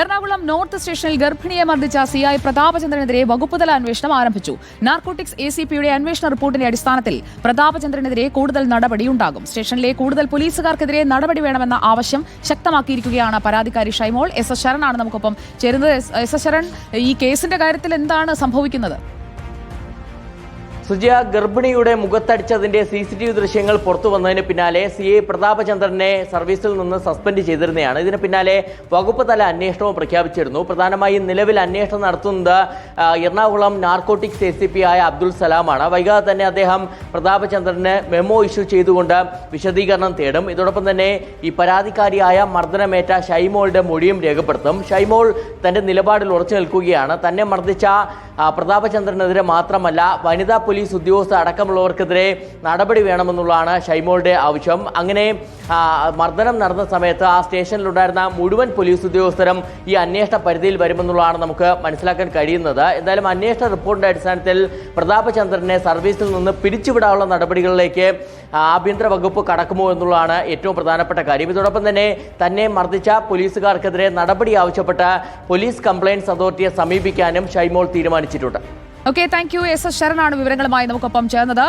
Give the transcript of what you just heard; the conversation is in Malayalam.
എറണാകുളം നോർത്ത് സ്റ്റേഷനിൽ ഗർഭിണിയെ മർദ്ദിച്ച സി ഐ പ്രതാപചന്ദ്രനെതിരെ വകുപ്പുതല അന്വേഷണം ആരംഭിച്ചു. നാർക്കോട്ടിക്സ് എ സി പിയുടെ അന്വേഷണ റിപ്പോർട്ടിന്റെ അടിസ്ഥാനത്തിൽ പ്രതാപചന്ദ്രനെതിരെ കൂടുതൽ നടപടിയുണ്ടാകും സ്റ്റേഷനിലെ കൂടുതൽ പോലീസുകാർക്കെതിരെ നടപടി വേണമെന്ന ആവശ്യം ശക്തമാക്കിയിരിക്കുകയാണ് പരാതിക്കാരി ഷൈമോൾ. എസ് എസ് ശരണാണ് നമുക്കൊപ്പം ചേരുന്നത്. എസ് എസ് ശരൺ ഈ കേസിന്റെ കാര്യത്തിൽ എന്താണ് സംഭവിക്കുന്നത്? സുജയ ഗർഭിണിയുടെ മുഖത്തടിച്ചതിന്റെ സി സി ടി വി ദൃശ്യങ്ങൾ പുറത്തു വന്നതിന് പിന്നാലെ സി ഐ പ്രതാപചന്ദ്രനെ സർവീസിൽ നിന്ന് സസ്പെൻഡ് ചെയ്തിരുന്നതാണ് ഇതിന് പിന്നാലെ വകുപ്പ് തല അന്വേഷണവും പ്രഖ്യാപിച്ചിരുന്നു. പ്രധാനമായും നിലവിൽ അന്വേഷണം നടത്തുന്നത് Ernakulam narcotics A C P ആയ അബ്ദുൽ സലാമാണ്. വൈകാതെ തന്നെ അദ്ദേഹം പ്രതാപചന്ദ്രന് മെമ്മോ ഇഷ്യൂ ചെയ്തുകൊണ്ട് വിശദീകരണം തേടും. ഇതോടൊപ്പം തന്നെ ഈ പരാതിക്കാരിയായ മർദ്ദനമേറ്റ ഷൈമോളുടെ മൊഴിയും രേഖപ്പെടുത്തും. ഷൈമോൾ തന്റെ നിലപാടിൽ ഉറച്ചു നിൽക്കുകയാണ്. തന്നെ മർദ്ദിച്ച പ്രതാപചന്ദ്രനെതിരെ മാത്രമല്ല വനിതാ പോലീസ് ഉദ്യോഗസ്ഥ അടക്കമുള്ളവർക്കെതിരെ നടപടി വേണമെന്നുള്ളതാണ് ഷൈമോളുടെ ആവശ്യം. അങ്ങനെ മർദ്ദനം നടന്ന സമയത്ത് ആ സ്റ്റേഷനിലുണ്ടായിരുന്ന മുഴുവൻ പോലീസ് ഉദ്യോഗസ്ഥരും ഈ അന്വേഷണ പരിധിയിൽ വരുമെന്നുള്ളതാണ് നമുക്ക് മനസ്സിലാക്കാൻ കഴിയുന്നത്. എന്തായാലും അന്വേഷണ റിപ്പോർട്ടിന്റെ അടിസ്ഥാനത്തിൽ പ്രതാപചന്ദ്രനെ സർവീസിൽ നിന്ന് പിരിച്ചുവിടാനുള്ള നടപടികളിലേക്ക് ആഭ്യന്തര വകുപ്പ് കടക്കുമോ എന്നുള്ളതാണ് ഏറ്റവും പ്രധാനപ്പെട്ട കാര്യം. ഇതോടൊപ്പം തന്നെ തന്നെ മർദ്ദിച്ച പോലീസുകാർക്കെതിരെ നടപടി ആവശ്യപ്പെട്ട പോലീസ് കംപ്ലയിൻസ് അതോറിറ്റിയെ സമീപിക്കാനും ഷൈമോൾ തീരുമാനിച്ചിട്ടുണ്ട്. Okay thank you S S ശരണാണ് വിവരങ്ങളുമായി നമുക്കൊപ്പം ചേർന്നത്.